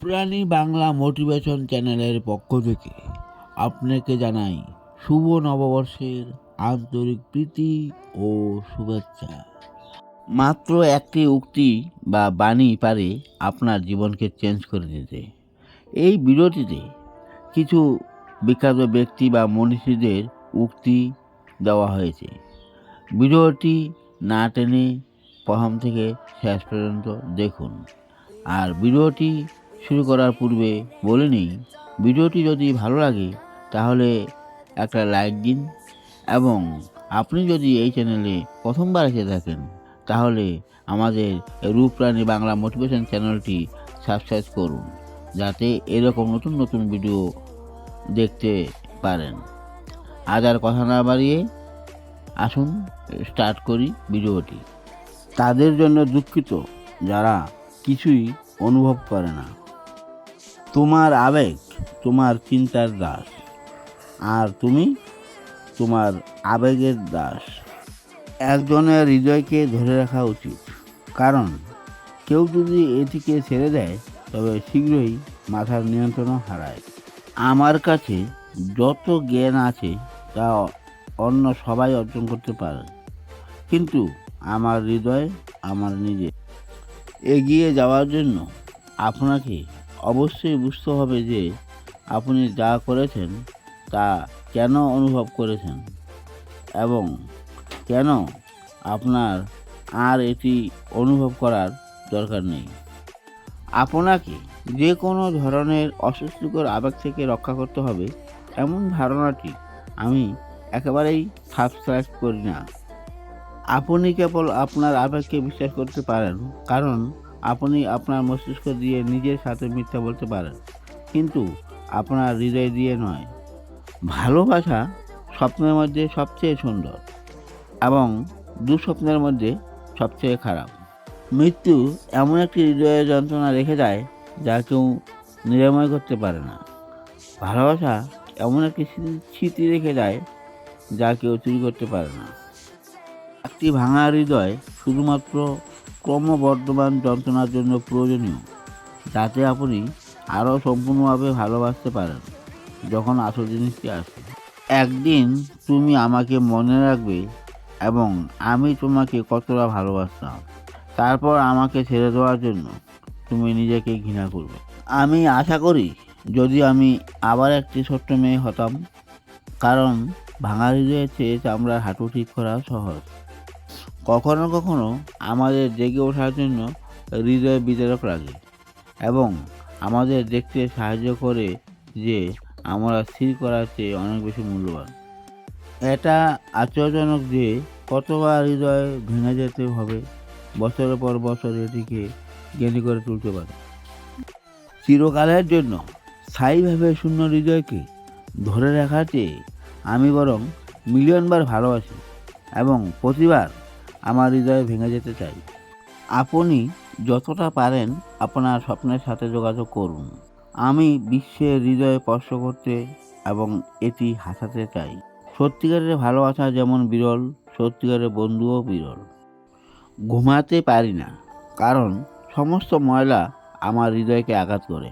প্রাণী বাংলা মোটিভেশন চ্যানেলের পক্ষ থেকে আপনাকে জানাই শুভ নববর্ষের আন্তরিক প্রীতি ও শুভেচ্ছা। মাত্র একটি উক্তি বা বাণী পারে আপনার জীবনকে চেঞ্জ করে দিতে। এই ভিডিওটিতে কিছু বিখ্যাত ব্যক্তি বা মনীষীদের উক্তি দেওয়া হয়েছে। ভিডিওটি না টেনে প্রথম থেকে শেষ পর্যন্ত দেখুন। আর ভিডিওটি শুরু করার পূর্বে বলে নিই, ভিডিওটি যদি ভালো লাগে, তাহলে একটা লাইক দিন এবং আপনি যদি এই চ্যানেলে প্রথমবার এসে থাকেন, তাহলে আমাদের রূপরানী বাংলা মোটিভেশন চ্যানেলটি সাবস্ক্রাইব করুন, যাতে এরকম নতুন নতুন ভিডিও দেখতে পারেন। আজ আর কথা না বাড়িয়ে আসুন, স্টার্ট করি ভিডিওটি। তাদের জন্য দুঃখিত যারা কিছুই অনুভব করে না। তোমার আবেগ, তোমার চিন্তার দাস। আর তুমি তোমার আবেগের দাস। একজনের হৃদয়কে ধরে রাখা উচিত। কারণ কেউ যদি এটিকে ছেড়ে দেয়, তবে শীঘ্রই মাথার নিয়ন্ত্রণ হারায়। আমার কাছে যত জ্ঞান আছে, তা অন্য সবাই অর্জন করতে পারে। কিন্তু আমার হৃদয় আমার নিজে। এগিয়ে যাওয়ার জন্য আপনাকে অবশ্যই বুঝতে হবে যে আপনি যা করেছেন তা কেন অনুভব করেছেন এবং কেন আপনার আর এটি অনুভব করার দরকার নেই। আপনাকে যে কোনো ধরনের অস্বস্তিকর আবেগ থেকে রক্ষা করতে হবে এমন ধারণাটি আমি একেবারেই সাবস্ক্রাইব করি না। আপনি কেবল আপনার আবেগকে বিশ্বাস করতে পারেন, কারণ আপনি আপনার মস্তিষ্ক দিয়ে নিজের সাথে মিথ্যা বলতে পারেন। কিন্তু আপনার হৃদয় দিয়ে নয়। ভালোবাসা স্বপ্নের মধ্যে সবচেয়ে সুন্দর এবং দুঃস্বপ্নের মধ্যে সবচেয়ে খারাপ। মৃত্যু এমন একটি হৃদয়ের যন্ত্রণা রেখে যায় যা কেউ নিরাময় করতে পারে না। ভালোবাসা এমন একটি স্মৃতি- রেখে যায় যা কেউ চুরি করতে পারে না। একটি ভাঙা হৃদয় শুধুমাত্র ক্রমবর্ধমান যন্ত্রণার জন্য প্রয়োজনীয়, যাতে আপনি আরও সম্পূর্ণভাবে ভালোবাসতে পারেন যখন আসল জিনিসটি আসে একদিন তুমি আমাকে মনে রাখবে এবং আমি তোমাকে কতটা ভালোবাসতাম। তারপর আমাকে ছেড়ে দেওয়ার জন্য তুমি নিজেকে ঘৃণা করবে। আমি আশা করি যদি আমি আবার একটি ছোট্ট মেয়ে হতাম, কারণ ভাঙা হৃদয়ের চেয়ে চামড়ার হাঁটু ঠিক করা সহজ। কখনো কখনো আমাদের জেগে ওঠার জন্য হৃদয় বিতরক লাগে এবং আমাদের দেখতে সাহায্য করে যে আমরা স্থির করার চেয়ে অনেক বেশি মূল্যবান। এটা আশ্চর্যজনক যে কতবার হৃদয় ভেঙে যেতে হবে, বছরের পর বছর এটিকে জ্ঞানী করে তুলতে পারে। চিরকালের জন্য স্থায়ীভাবে শূন্য হৃদয়কে ধরে রাখার চেয়ে আমি বরং মিলিয়নবার ভালোবাসি এবং প্রতিবার আমার হৃদয় ভেঙে যেতে চাই। আপনি যতটা পারেন আপনার স্বপ্নের সাথে যোগাযোগ করুন। আমি বিশ্বের হৃদয়ে স্পর্শ করতে এবং এটি হাসাতে চাই। সত্যিকারের ভালোবাসা যেমন বিরল, সত্যিকারের বন্ধুও বিরল। ঘুমাতে পারি না, কারণ সমস্ত ময়লা আমার হৃদয়কে আঘাত করে।